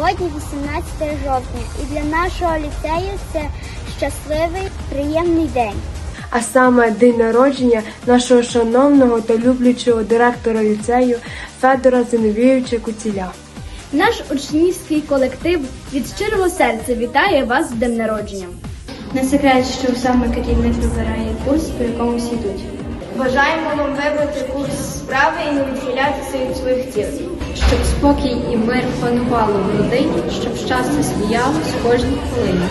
Сьогодні 18 жовтня, і для нашого ліцею це щасливий, приємний день. а саме день народження нашого шановного та люблячого директора ліцею Федора Зиновійовича Куціля. Наш учнівський колектив від щирого серця вітає вас з днем народження. Не секрет, що саме керівник вибирає курс, по якому всі йдуть. Бажаємо вам вибрати курс справи і не відхилятися від своїх цілей. Щоб спокій і мир панували в родині, щоб щастя сміялось кожній хвилині.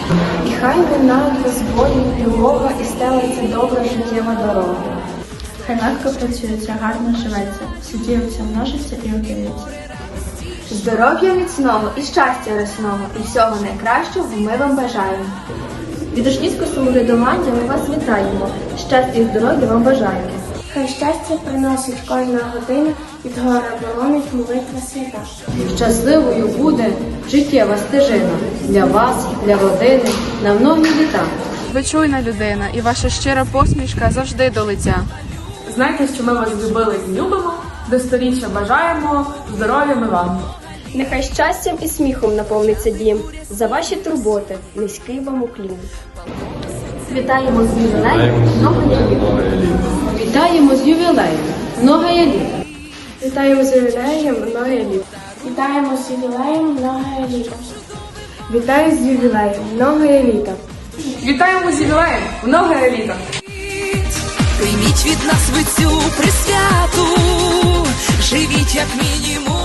І хай лунають безбої любова і стелиться добра життєва дорога. Хай легко працюється, гарно живеться, судівця множиться і окинеться. Здоров'я міцного і щастя рясного, і всього найкращого ми вам бажаємо. Від учнівського самоврядування ми вас вітаємо. Щастя і здоров'я вам бажаємо. Хай щастя приносить кожна година, від гора боронить молитва свята. Щасливою буде життєва стежина для вас, для родини на многі літа. Ви чуйна людина, і ваша щира посмішка завжди до лиця. Знайте, що ми вас любили і любимо. До сторіччя бажаємо здоров'я ми вам. Нехай щастям і сміхом наповниться дім. За ваші турботи низький вам уклін. Вітаємо з ювілеєм много літ. Вітаємо з ювілеєм! Много є літ! Вітаємо з ювілеєм многое літ. Вітаємо з ювілеєм многое літа. Вітаю з ювілеєм многое літа. Вітаємо з ювілеєм! Много літа! Прийміть від нас ви цю присвяту, живіть як мінімум